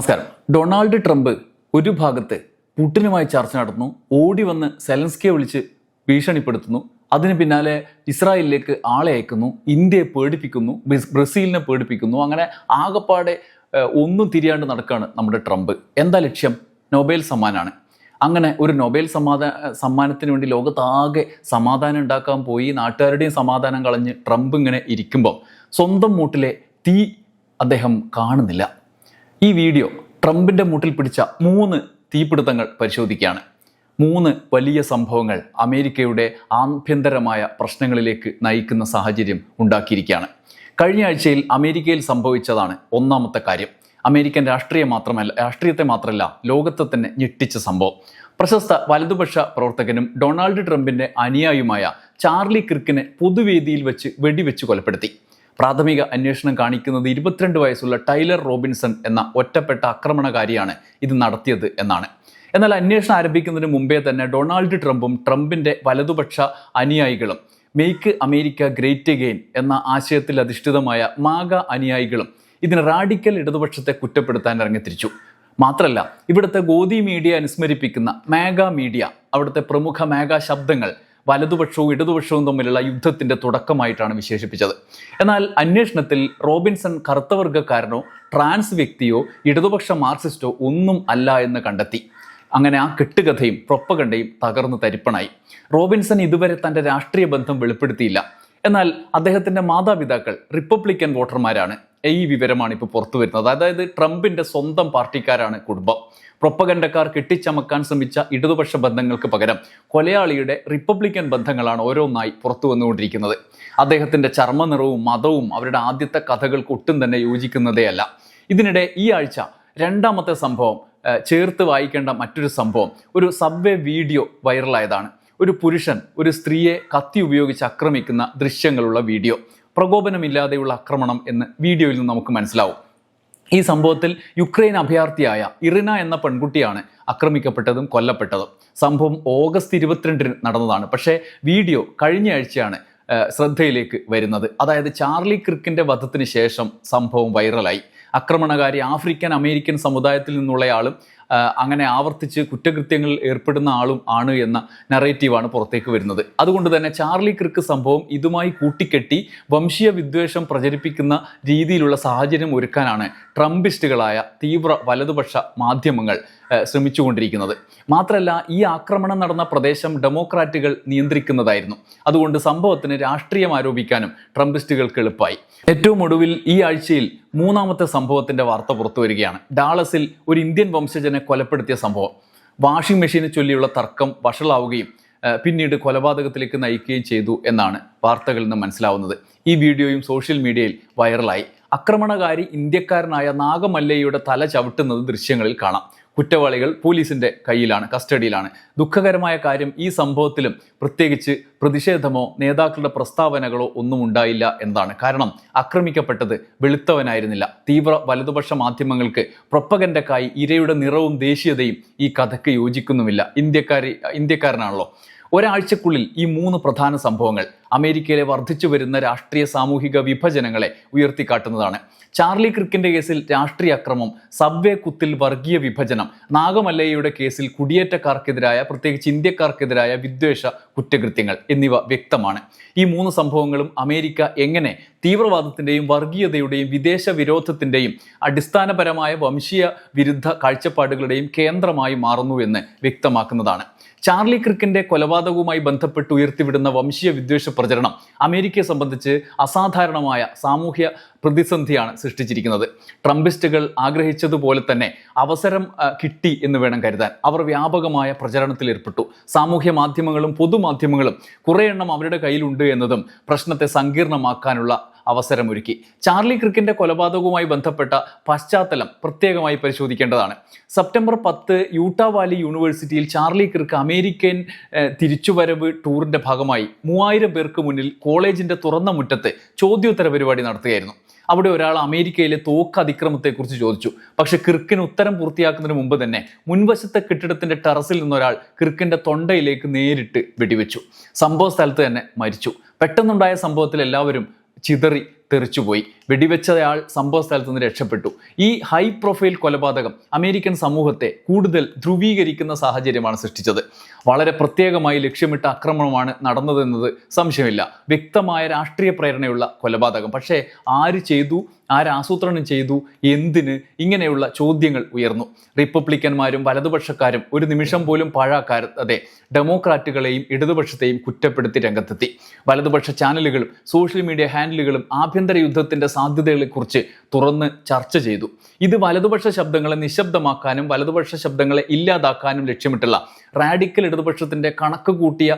നമസ്കാരം. Donald Trump ഒരു ഭാഗത്ത് പുട്ടിനുമായി ചർച്ച നടത്തുന്നു ഓടി വന്ന് സെലൻസ്കിയെ വിളിച്ച് ഭീഷണിപ്പെടുത്തുന്നു അതിന് പിന്നാലെ ഇസ്രായേലിലേക്ക് ആളെ അയക്കുന്നു ഇന്ത്യയെ പേടിപ്പിക്കുന്നു ബ്രസീലിനെ പേടിപ്പിക്കുന്നു അങ്ങനെ ആകപ്പാടെ ഒന്നും തിരിയാണ്ട് നടക്കുകയാണ് നമ്മുടെ ട്രംപ്. എന്താ ലക്ഷ്യം? നൊബേൽ സമ്മാനാണ്. അങ്ങനെ ഒരു നൊബേൽ സമാധാന സമ്മാനത്തിന് വേണ്ടി ലോകത്താകെ സമാധാനം ഉണ്ടാക്കാൻ പോയി നാട്ടുകാരുടെയും സമാധാനം കളഞ്ഞ് ട്രംപ് ഇങ്ങനെ ഇരിക്കുമ്പോൾ സ്വന്തം മൂട്ടിലെ തീ അദ്ദേഹം കാണുന്നില്ല. ഈ വീഡിയോ ട്രംപിന്റെ മുട്ടിൽ പിടിച്ച മൂന്ന് തീപിടുത്തങ്ങൾ പരിശോധിക്കുകയാണ്. മൂന്ന് വലിയ സംഭവങ്ങൾ അമേരിക്കയുടെ ആഭ്യന്തരമായ പ്രശ്നങ്ങളിലേക്ക് നയിക്കുന്ന സാഹചര്യം ഉണ്ടാക്കിയിരിക്കുകയാണ്. കഴിഞ്ഞ ആഴ്ചയിൽ അമേരിക്കയിൽ സംഭവിച്ചതാണ് ഒന്നാമത്തെ കാര്യം. അമേരിക്കൻ രാഷ്ട്രീയം മാത്രമല്ല രാഷ്ട്രീയത്തെ മാത്രമല്ല ലോകത്തെ തന്നെ ഞെട്ടിച്ച സംഭവം. പ്രശസ്ത വലതുപക്ഷ പ്രവർത്തകനും ഡൊണാൾഡ് ട്രംപിന്റെ അനുയായിയുമായ ചാർലി ക്രിക്കിനെ പൊതുവേദിയിൽ വെച്ച് വെടിവെച്ച് കൊലപ്പെടുത്തി. പ്രാഥമിക അന്വേഷണം കാണിക്കുന്നത് ഇരുപത്തിരണ്ട് വയസ്സുള്ള ടൈലർ റോബിൻസൺ എന്ന ഒറ്റപ്പെട്ട ആക്രമണകാരിയാണ് ഇത് നടത്തിയത് എന്നാണ്. എന്നാൽ അന്വേഷണം ആരംഭിക്കുന്നതിന് മുമ്പേ തന്നെ ഡൊണാൾഡ് ട്രംപും ട്രംപിന്റെ വലതുപക്ഷ അനുയായികളും മെയ്ക്ക് അമേരിക്ക ഗ്രേറ്റ് അഗെയിൻ എന്ന ആശയത്തിൽ അധിഷ്ഠിതമായ മാഗ അനുയായികളും ഇതിന് റാഡിക്കൽ ഇടതുപക്ഷത്തെ കുറ്റപ്പെടുത്താൻ ഇറങ്ങിത്തിരിച്ചു മാത്രമല്ല ഇവിടുത്തെ ഗോദി മീഡിയ അനുസ്മരിപ്പിക്കുന്ന മാഗ മീഡിയ അവിടുത്തെ പ്രമുഖ മാഗ ശബ്ദങ്ങൾ വലതുപക്ഷവും ഇടതുപക്ഷവും തമ്മിലുള്ള യുദ്ധത്തിന്റെ തുടക്കമായിട്ടാണ് വിശേഷിപ്പിച്ചത്. എന്നാൽ അന്വേഷണത്തിൽ റോബിൻസൺ കറുത്തവർഗക്കാരനോ ട്രാൻസ് വ്യക്തിയോ ഇടതുപക്ഷ മാർക്സിസ്റ്റോ ഒന്നും അല്ല എന്ന് കണ്ടെത്തി. അങ്ങനെ ആ കെട്ടുകഥയും പ്രൊപ്പകണ്ടയും തകർന്നു തരിപ്പണായി. റോബിൻസൺ ഇതുവരെ തന്റെ രാഷ്ട്രീയ ബന്ധം വെളിപ്പെടുത്തിയില്ല. എന്നാൽ അദ്ദേഹത്തിന്റെ മാതാപിതാക്കൾ റിപ്പബ്ലിക്കൻ വോട്ടർമാരാണ്. ഈ വിവരമാണ് ഇപ്പോൾ പുറത്തു വരുന്നത് അതായത് ട്രംപിന്റെ സ്വന്തം പാർട്ടിക്കാരാണ് കുടുംബം. പ്രൊപ്പഗണ്ടക്കാർ കെട്ടിച്ചമക്കാൻ ശ്രമിച്ച ഇടതുപക്ഷ ബന്ധങ്ങൾക്ക് പകരം കൊലയാളിയുടെ റിപ്പബ്ലിക്കൻ ബന്ധങ്ങളാണ് ഓരോന്നായി പുറത്തു വന്നുകൊണ്ടിരിക്കുന്നത്. അദ്ദേഹത്തിന്റെ ചർമ്മനിറവും മതവും അവരുടെ ആദ്യത്തെ കഥകൾക്ക് ഒട്ടും തന്നെ യോജിക്കുന്നതേയല്ല. ഇതിനിടെ ഈ ആഴ്ച രണ്ടാമത്തെ സംഭവം ചേർത്ത് വായിക്കേണ്ട മറ്റൊരു സംഭവം ഒരു സബ്വേ വീഡിയോ വൈറലായതാണ്. ഒരു പുരുഷൻ ഒരു സ്ത്രീയെ കത്തി ഉപയോഗിച്ച് ആക്രമിക്കുന്ന ദൃശ്യങ്ങളുള്ള വീഡിയോ. പ്രകോപനമില്ലാതെയുള്ള ആക്രമണം എന്ന് വീഡിയോയിൽ നിന്ന് നമുക്ക് മനസ്സിലാവും. ഈ സംഭവത്തിൽ യുക്രൈൻ അഭയാർത്ഥിയായ ഇറിന എന്ന പെൺകുട്ടിയാണ് ആക്രമിക്കപ്പെട്ടതും കൊല്ലപ്പെട്ടതും. സംഭവം ഓഗസ്റ്റ് ഇരുപത്തിരണ്ടിന് നടന്നതാണ്. പക്ഷേ വീഡിയോ കഴിഞ്ഞ ആഴ്ചയാണ് ശ്രദ്ധയിലേക്ക് വരുന്നത്. അതായത് ചാർലി ക്രിക്കിന്റെ വധത്തിന് ശേഷം സംഭവം വൈറലായി. ആക്രമണകാരി ആഫ്രിക്കൻ അമേരിക്കൻ സമുദായത്തിൽ നിന്നുള്ളയാളും അങ്ങനെ ആവർത്തിച്ച് കുറ്റകൃത്യങ്ങളിൽ ഏർപ്പെടുന്ന ആളും ആണ് എന്ന നറേറ്റീവാണ് പുറത്തേക്ക് വരുന്നത്. അതുകൊണ്ട് തന്നെ ചാർലി ക്രിക്ക് സംഭവം ഇതുമായി കൂട്ടിക്കെട്ടി വംശീയ വിദ്വേഷം പ്രചരിപ്പിക്കുന്ന രീതിയിലുള്ള സാഹചര്യം ഒരുക്കാനാണ് ട്രംപിസ്റ്റുകളായ തീവ്ര വലതുപക്ഷ മാധ്യമങ്ങൾ ശ്രമിച്ചുകൊണ്ടിരിക്കുന്നത്. മാത്രമല്ല ഈ ആക്രമണം നടന്ന പ്രദേശം ഡെമോക്രാറ്റുകൾ നിയന്ത്രിക്കുന്നതായിരുന്നു. അതുകൊണ്ട് സംഭവത്തിന് രാഷ്ട്രീയം ആരോപിക്കാനും ട്രംപിസ്റ്റുകൾക്ക് എളുപ്പമായി. ഏറ്റവും ഒടുവിൽ ഈ ആഴ്ചയിൽ മൂന്നാമത്തെ സംഭവത്തിന്റെ വാർത്ത പുറത്തു വരികയാണ് ഡാളസിൽ ഒരു ഇന്ത്യൻ വംശജനെ കൊലപ്പെടുത്തിയ സംഭവം. വാഷിംഗ് മെഷീനെ ചൊല്ലിയുള്ള തർക്കം വഷളാവുകയും പിന്നീട് കൊലപാതകത്തിലേക്ക് നയിക്കുകയും ചെയ്തു എന്നാണ് വാർത്തകളിൽ നിന്ന് മനസ്സിലാവുന്നത്. ഈ വീഡിയോയും സോഷ്യൽ മീഡിയയിൽ വൈറലായി. ആക്രമണകാരി ഇന്ത്യക്കാരനായ നാഗമല്ലയുടെ തല ചവിട്ടുന്നത് ദൃശ്യങ്ങളിൽ കാണാം. കുറ്റവാളികൾ പോലീസിന്റെ കയ്യിലാണ് കസ്റ്റഡിയിലാണ്. ദുഃഖകരമായ കാര്യം ഈ സംഭവത്തിലും പ്രത്യേകിച്ച് പ്രതിഷേധമോ നേതാക്കളുടെ പ്രസ്താവനകളോ ഒന്നും ഉണ്ടായില്ല എന്നതാണ് കാരണം ആക്രമിക്കപ്പെട്ടത് വെളുത്തവനായിരുന്നില്ല. തീവ്ര വലതുപക്ഷ മാധ്യമങ്ങൾക്ക് പ്രൊപ്പഗൻഡക്കായി ഇരയുടെ നിറവും ദേശീയതയും ഈ കഥയ്ക്ക് യോജിക്കുന്നുമില്ല. ഇന്ത്യക്കാരി ഇന്ത്യക്കാരനാണല്ലോ. ഒരാഴ്ചക്കുള്ളിൽ ഈ മൂന്ന് പ്രധാന സംഭവങ്ങൾ അമേരിക്കയിലെ വർദ്ധിച്ചു വരുന്ന രാഷ്ട്രീയ സാമൂഹിക വിഭജനങ്ങളെ ഉയർത്തിക്കാട്ടുന്നതാണ്. ചാർലി ക്രിക്കിന്റെ കേസിൽ രാഷ്ട്രീയ അക്രമം സബ്വേ കുത്തിൽ വർഗീയ വിഭജനം നാഗമല്ലയുടെ കേസിൽ കുടിയേറ്റക്കാർക്കെതിരായ പ്രത്യേകിച്ച് ഇന്ത്യക്കാർക്കെതിരായ വിദ്വേഷ കുറ്റകൃത്യങ്ങൾ എന്നിവ വ്യക്തമാണ്. ഈ മൂന്ന് സംഭവങ്ങളും അമേരിക്ക എങ്ങനെ തീവ്രവാദത്തിന്റെയും വർഗീയതയുടെയും വിദേശ വിരോധത്തിന്റെയും അടിസ്ഥാനപരമായ വംശീയ വിരുദ്ധ കാഴ്ചപ്പാടുകളുടെയും കേന്ദ്രമായി മാറുന്നു എന്ന് വ്യക്തമാക്കുന്നതാണ്. ചാർലി ക്രിക്കിന്റെ കൊലപാതകവുമായി ബന്ധപ്പെട്ട് ഉയർത്തിവിടുന്ന വംശീയ വിദ്വേഷ പ്രചരണം. അമേരിക്കയെ സംബന്ധിച്ച് അസാധാരണമായ സാമൂഹ്യ പ്രതിസന്ധിയാണ് സൃഷ്ടിച്ചിരിക്കുന്നത്. ട്രംപിസ്റ്റുകൾ ആഗ്രഹിച്ചതുപോലെ തന്നെ അവസരം കിട്ടി എന്ന് വേണം കരുതാൻ. അവർ വ്യാപകമായ പ്രചരണത്തിൽ ഏർപ്പെട്ടു. സാമൂഹ്യ മാധ്യമങ്ങളും പൊതുമാധ്യമങ്ങളും കുറേ എണ്ണം അവരുടെ കയ്യിലുണ്ട് എന്നതും പ്രശ്നത്തെ സങ്കീർണമാക്കാനുള്ള അവസരമൊരുക്കി. ചാർലി ക്രിക്കിന്റെ കൊലപാതകവുമായി ബന്ധപ്പെട്ട പശ്ചാത്തലം പ്രത്യേകമായി പരിശോധിക്കേണ്ടതാണ്. സെപ്റ്റംബർ പത്ത് യൂട്ടാ വാലി യൂണിവേഴ്സിറ്റിയിൽ ചാർലി ക്രിക്ക് അമേരിക്കൻ തിരിച്ചുവരവ് ടൂറിന്റെ ഭാഗമായി മൂവായിരം പേർക്ക് മുന്നിൽ കോളേജിന്റെ തുറന്ന മുറ്റത്ത് ചോദ്യോത്തര പരിപാടി നടത്തുകയായിരുന്നു. അവിടെ ഒരാൾ അമേരിക്കയിലെ തോക്ക് അതിക്രമത്തെക്കുറിച്ച് ചോദിച്ചു. പക്ഷെ കിർക്കിന് ഉത്തരം പൂർത്തിയാക്കുന്നതിന് മുമ്പ് തന്നെ മുൻവശത്തെ കെട്ടിടത്തിന്റെ ടെറസിൽ നിന്നൊരാൾ കിർക്കിന്റെ തൊണ്ടയിലേക്ക് നേരിട്ട് വെടിവെച്ചു. സംഭവ സ്ഥലത്ത് തന്നെ മരിച്ചു. പെട്ടെന്നുണ്ടായ സംഭവത്തിൽ എല്ലാവരും ചിതറി. തെറിച്ചുപോയി. വെടിവെച്ചയാൾ സംഭവ സ്ഥലത്ത് നിന്ന് രക്ഷപ്പെട്ടു. ഈ ഹൈ പ്രൊഫൈൽ കൊലപാതകം അമേരിക്കൻ സമൂഹത്തെ കൂടുതൽ ധ്രുവീകരിക്കുന്ന സാഹചര്യമാണ് സൃഷ്ടിച്ചത്. വളരെ പ്രത്യേകമായി ലക്ഷ്യമിട്ട ആക്രമണമാണ് നടന്നതെന്നത് സംശയമില്ല. വ്യക്തമായ രാഷ്ട്രീയ പ്രേരണയുള്ള കൊലപാതകം. പക്ഷേ ആര് ചെയ്തു ആരാസൂത്രണം ചെയ്തു എന്തിന് ഇങ്ങനെയുള്ള ചോദ്യങ്ങൾ ഉയർന്നു. റിപ്പബ്ലിക്കന്മാരും വലതുപക്ഷക്കാരും ഒരു നിമിഷം പോലും പാഴാക്കാതെ ഡെമോക്രാറ്റുകളെയും ഇടതുപക്ഷത്തെയും കുറ്റപ്പെടുത്തി രംഗത്തെത്തി. വലതുപക്ഷ ചാനലുകളും സോഷ്യൽ മീഡിയ ഹാൻഡിലുകളും ആഭ്യന്തര യുദ്ധത്തിന്റെ സാധ്യതകളെക്കുറിച്ച് തുറന്ന് ചർച്ച ചെയ്തു. ഇത് വലതുപക്ഷ ശബ്ദങ്ങളെ നിശബ്ദമാക്കാനും വലതുപക്ഷ ശബ്ദങ്ങളെ ഇല്ലാതാക്കാനും ലക്ഷ്യമിട്ടുള്ള റാഡിക്കൽ ഇടതുപക്ഷത്തിന്റെ കണക്ക് കൂട്ടിയ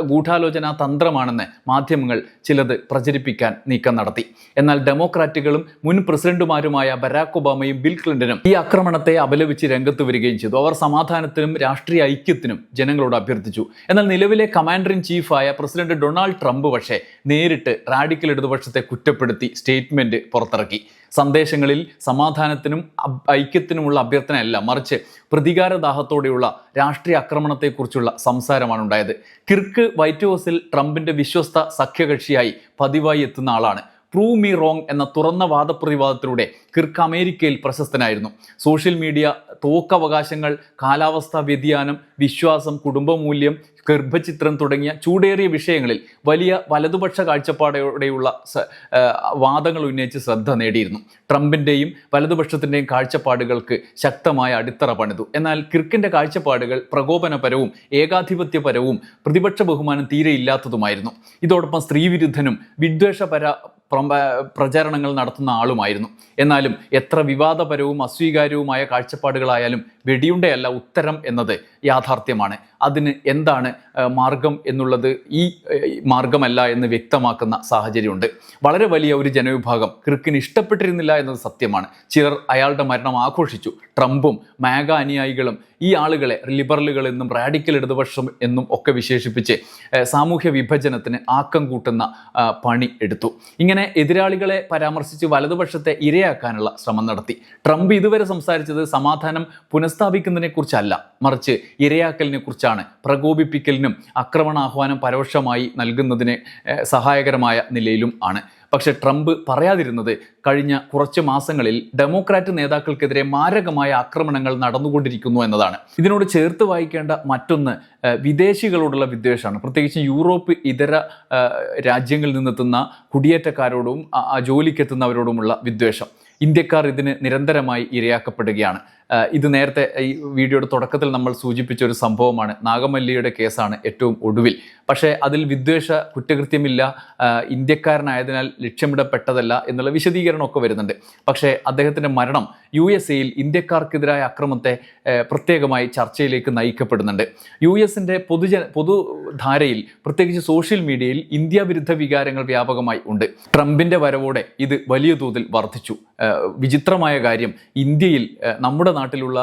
ഗൂഢാലോചനാ തന്ത്രമാണെന്ന് മാധ്യമങ്ങൾ ചിലത് പ്രചരിപ്പിക്കാൻ നീക്കം നടത്തി. എന്നാൽ ഡെമോക്രാറ്റുകളും മുൻ പ്രസിഡന്റുമാരുമായ ബരാക് ഒബാമയും ബിൽ ക്ലിന്റനും ഈ ആക്രമണത്തെ അപലപിച്ച് രംഗത്ത് വരികയും ചെയ്തു. അവർ സമാധാനത്തിനും രാഷ്ട്രീയ ഐക്യത്തിനും ജനങ്ങളോട് അഭ്യർത്ഥിച്ചു. എന്നാൽ നിലവിലെ കമാൻഡർ ഇൻ ചീഫായ പ്രസിഡന്റ് ഡൊണാൾഡ് ട്രംപ് പക്ഷേ നേരിട്ട് റാഡിക്കൽ ഇടതുപക്ഷത്തെ കുറ്റപ്പെടുത്തി സ്റ്റേറ്റ്മെന്റ് പുറത്തിറക്കി. സന്ദേശങ്ങളിൽ സമാധാനത്തിനും ഐക്യത്തിനുമുള്ള അഭ്യർത്ഥനയല്ല മറിച്ച് പ്രതികാരദാഹത്തോടെയുള്ള രാഷ്ട്രീയ ആക്രമണത്തെക്കുറിച്ചുള്ള സംസാരമാണ് ഉണ്ടായത്. കിർക്ക് വൈറ്റ് ഹൗസിൽ ട്രംപിന്റെ വിശ്വസ്ത സഖ്യകക്ഷിയായി പതിവായി എത്തുന്ന ആളാണ് പ്രൂവ് മീ റോങ് എന്ന തുറന്ന വാദപ്രതിവാദത്തിലൂടെ കിർക്ക് അമേരിക്കയിൽ പ്രശസ്തനായിരുന്നു. സോഷ്യൽ മീഡിയ തോക്കവകാശങ്ങൾ കാലാവസ്ഥാ വ്യതിയാനം വിശ്വാസം കുടുംബമൂല്യം ഗർഭചിത്രം തുടങ്ങിയ ചൂടേറിയ വിഷയങ്ങളിൽ വലിയ വലതുപക്ഷ കാഴ്ചപ്പാടോടെയുള്ള വാദങ്ങൾ ഉന്നയിച്ച് ശ്രദ്ധ നേടിയിരുന്നു. ട്രംപിന്റെയും വലതുപക്ഷത്തിന്റെയും കാഴ്ചപ്പാടുകൾക്ക് ശക്തമായ അടിത്തറ പണിതു. എന്നാൽ കിർക്കിന്റെ കാഴ്ചപ്പാടുകൾ പ്രകോപനപരവും ഏകാധിപത്യപരവും പ്രതിപക്ഷ ബഹുമാനം തീരെ ഇല്ലാത്തതുമായിരുന്നു. ഇതോടൊപ്പം സ്ത്രീവിരുദ്ധനും വിദ്വേഷപര പ്രചാരണങ്ങൾ നടത്തുന്ന ആളുമായിരുന്നു. എന്നാലും എത്ര വിവാദപരവും അസ്വീകാര്യവുമായ കാഴ്ചപ്പാടുകളായാലും വെടിയുണ്ടയല്ല ഉത്തരം എന്നത് യാഥാർത്ഥ്യമാണ്. അതിന് എന്താണ് മാർഗം എന്നുള്ളത് ഈ മാർഗമല്ല എന്ന് വ്യക്തമാക്കുന്ന സാഹചര്യമുണ്ട്. വളരെ വലിയ ഒരു ജനവിഭാഗം ക്രിക്കിന് ഇഷ്ടപ്പെട്ടിരുന്നില്ല എന്നത് സത്യമാണ്. ചിലർ അയാളുടെ മരണം ആഘോഷിച്ചു. ട്രംപും മാഗ അനുയായികളും ഈ ആളുകളെ ലിബറലുകൾ എന്നും റാഡിക്കൽ ഇടതുപക്ഷം എന്നും ഒക്കെ വിശേഷിപ്പിച്ച് സാമൂഹ്യ വിഭജനത്തിന് ആക്കം കൂട്ടുന്ന പണി എടുത്തു. ഇങ്ങനെ എതിരാളികളെ പരാമർശിച്ച് വലതുപക്ഷത്തെ ഇരയാക്കാനുള്ള ശ്രമം നടത്തി. ട്രംപ് ഇതുവരെ സംസാരിച്ചത് സമാധാനം പുനഃസ്ഥാപിക്കുന്നതിനെ കുറിച്ചല്ല മറിച്ച് ഇരയാക്കലിനെ കുറിച്ചാണ് പ്രകോപിപ്പിക്കലിനും ആക്രമണാഹ്വാനം പരോക്ഷമായി നൽകുന്നതിന് സഹായകരമായ നിലയിലും ആണ്. പക്ഷേ ട്രംപ് പറയാതിരുന്നത് കഴിഞ്ഞ കുറച്ച് മാസങ്ങളിൽ ഡെമോക്രാറ്റ് നേതാക്കൾക്കെതിരെ മാരകമായ ആക്രമണങ്ങൾ നടന്നുകൊണ്ടിരിക്കുന്നു എന്നതാണ്. ഇതിനോട് ചേർത്ത് വായിക്കേണ്ട മറ്റൊന്ന് വിദേശികളോടുള്ള വിദ്വേഷമാണ്. പ്രത്യേകിച്ച് യൂറോപ്പ് ഇതര രാജ്യങ്ങളിൽ നിന്നെത്തുന്ന കുടിയേറ്റക്കാരോടും ജോലിക്കെത്തുന്നവരോടുമുള്ള വിദ്വേഷം. ഇന്ത്യക്കാർ ഇതിന് നിരന്തരമായി ഇരയാക്കപ്പെടുകയാണ്. ഇത് നേരത്തെ ഈ വീഡിയോയുടെ തുടക്കത്തിൽ നമ്മൾ സൂചിപ്പിച്ച ഒരു സംഭവമാണ്. നാഗമല്ലിയുടെ കേസാണ് ഏറ്റവും ഒടുവിൽ. പക്ഷേ അതിൽ വിദ്വേഷ കുറ്റകൃത്യമില്ല ഇന്ത്യക്കാരനായതിനാൽ ലക്ഷ്യമിടപ്പെട്ടതല്ല എന്നുള്ള വിശദീകരണമൊക്കെ വരുന്നുണ്ട്. പക്ഷേ അദ്ദേഹത്തിന്റെ മരണം യു എസ് എയിൽ ഇന്ത്യക്കാർക്കെതിരായ അക്രമത്തെ പ്രത്യേകമായി ചർച്ചയിലേക്ക് നയിക്കപ്പെടുന്നുണ്ട്. യു എസിന്റെ പൊതുജന പൊതുധാരയിൽ പ്രത്യേകിച്ച് സോഷ്യൽ മീഡിയയിൽ ഇന്ത്യ വിരുദ്ധ വികാരങ്ങൾ വ്യാപകമായി ഉണ്ട്. ട്രംപിന്റെ വരവോടെ ഇത് വലിയ തോതിൽ വർദ്ധിച്ചു. വിചിത്രമായ കാര്യം ഇന്ത്യയിൽ നമ്മുടെ നാട്ടിലുള്ള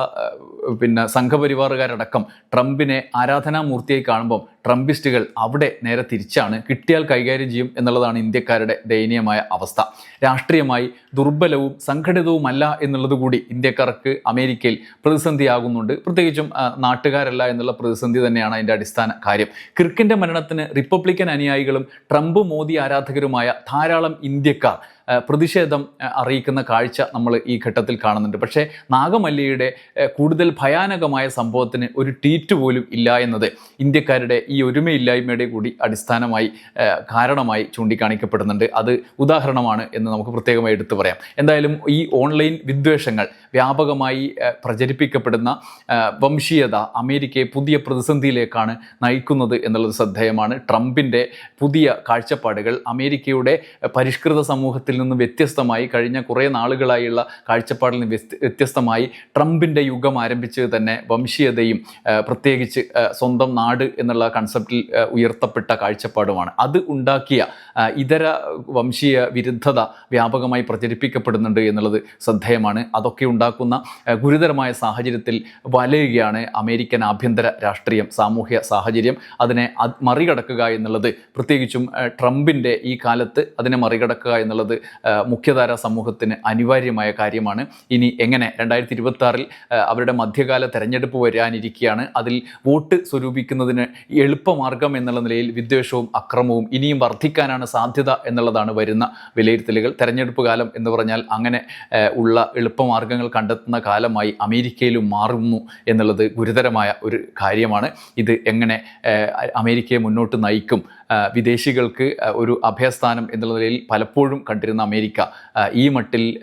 പിന്നെ സംഘപരിവാറുകാരടക്കം ട്രംപിനെ ആരാധനാമൂർത്തിയായി കാണുമ്പം ട്രംപിസ്റ്റുകൾ അവിടെ നേരെ തിരിച്ചാണ് കിട്ടിയാൽ കൈകാര്യം ചെയ്യും എന്നുള്ളതാണ് ഇന്ത്യക്കാരുടെ ദയനീയമായ അവസ്ഥ. രാഷ്ട്രീയമായി ദുർബലവും സംഘടിതവുമല്ല എന്നുള്ളത് കൂടി ഇന്ത്യക്കാർക്ക് അമേരിക്കയിൽ പ്രതിസന്ധിയാകുന്നുണ്ട്. പ്രത്യേകിച്ചും നാട്ടുകാരല്ല എന്നുള്ള പ്രതിസന്ധി തന്നെയാണ് അതിന്റെ അടിസ്ഥാന കാര്യം. കിർക്കിന്റെ മരണത്തിന് റിപ്പബ്ലിക്കൻ അനുയായികളും ട്രംപ് മോദി ആരാധകരുമായ ധാരാളം ഇന്ത്യക്കാർ പ്രതിഷേധം അറിയിക്കുന്ന കാഴ്ച നമ്മൾ ഈ ഘട്ടത്തിൽ കാണുന്നുണ്ട്. പക്ഷേ നാഗമല്ലിയുടെ കൂടുതൽ ഭയാനകമായ സംഭവത്തിന് ഒരു ട്വീറ്റ് പോലും ഇല്ല എന്നത് ഇന്ത്യക്കാരുടെ ഈ ഒരുമയില്ലായ്മയുടെ കൂടി അടിസ്ഥാനമായി കാരണമായി ചൂണ്ടിക്കാണിക്കപ്പെടുന്നുണ്ട്. അത് ഉദാഹരണമാണ് എന്ന് നമുക്ക് പ്രത്യേകമായി എടുത്തു പറയാം. എന്തായാലും ഈ ഓൺലൈൻ വിദ്വേഷങ്ങൾ വ്യാപകമായി പ്രചരിപ്പിക്കപ്പെടുന്ന വംശീയത അമേരിക്കയെ പുതിയ പ്രതിസന്ധിയിലേക്കാണ് നയിക്കുന്നത് എന്നുള്ളത് ശ്രദ്ധേയമാണ്. ട്രംപിന്റെ പുതിയ കാഴ്ചപ്പാടുകൾ അമേരിക്കയുടെ പരിഷ്കൃത സമൂഹത്തിൽ നിന്ന് വ്യത്യസ്തമായി കഴിഞ്ഞ കുറേ നാളുകളായുള്ള കാഴ്ചപ്പാടിൽ നിന്ന് വ്യത്യസ്തമായി ട്രംപിന്റെ യുഗം ആരംഭിച്ചത് തന്നെ വംശീയതയും പ്രത്യേകിച്ച് സ്വന്തം നാട് എന്നുള്ള കൺസെപ്റ്റിൽ ഉയർത്തപ്പെട്ട കാഴ്ചപ്പാടുമാണ്. അത് ഉണ്ടാക്കിയ ഇതര വംശീയ വിരുദ്ധത വ്യാപകമായി പ്രചരിപ്പിക്കപ്പെടുന്നുണ്ട് എന്നുള്ളത് ശ്രദ്ധേയമാണ്. അതൊക്കെ ഉണ്ടാക്കുന്ന ഗുരുതരമായ സാഹചര്യത്തിൽ വലയുകയാണ് അമേരിക്കൻ ആഭ്യന്തര രാഷ്ട്രീയം സാമൂഹ്യ സാഹചര്യം. അതിനെ അത് മറികടക്കുക എന്നുള്ളത് പ്രത്യേകിച്ചും ട്രംപിന്റെ ഈ കാലത്ത് അതിനെ മറികടക്കുക എന്നുള്ളത് മുഖ്യധാര സമൂഹത്തിന് അനിവാര്യമായ കാര്യമാണ്. ഇനി എങ്ങനെ രണ്ടായിരത്തി ഇരുപത്തി അവരുടെ മധ്യകാല തെരഞ്ഞെടുപ്പ് വരാനിരിക്കുകയാണ് അതിൽ വോട്ട് സ്വരൂപിക്കുന്നതിന് എളുപ്പമാർഗം എന്നുള്ള നിലയിൽ വിദ്വേഷവും അക്രമവും ഇനിയും വർദ്ധിക്കാനാണ് സാധ്യത എന്നുള്ളതാണ് വരുന്ന വിലയിരുത്തലുകൾ. തെരഞ്ഞെടുപ്പ് കാലം എന്ന് പറഞ്ഞാൽ അങ്ങനെ ഉള്ള എളുപ്പമാർഗങ്ങൾ കണ്ടെത്തുന്ന കാലമായി അമേരിക്കയിലും മാറുന്നു എന്നുള്ളത് ഗുരുതരമായ ഒരു കാര്യമാണ്. ഇത് എങ്ങനെ അമേരിക്കയെ മുന്നോട്ട് നയിക്കും വിദേശികൾക്ക് ഒരു അഭയസ്ഥാനം എന്നുള്ള നിലയിൽ പലപ്പോഴും കണ്ടിരുന്ന അമേരിക്ക ഈ മട്ടിൽ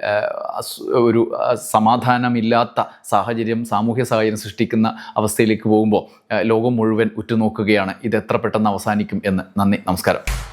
ഒരു സമാധാനമില്ലാത്ത സാഹചര്യം സാമൂഹ്യ സാഹചര്യം സൃഷ്ടിക്കുന്ന അവസ്ഥയിലേക്ക് പോകുമ്പോൾ ലോകം മുഴുവൻ ഉറ്റുനോക്കുകയാണ്. ഇത് എത്ര പെട്ടെന്ന് അവസാനിക്കും എന്ന്. നന്ദി. നമസ്കാരം.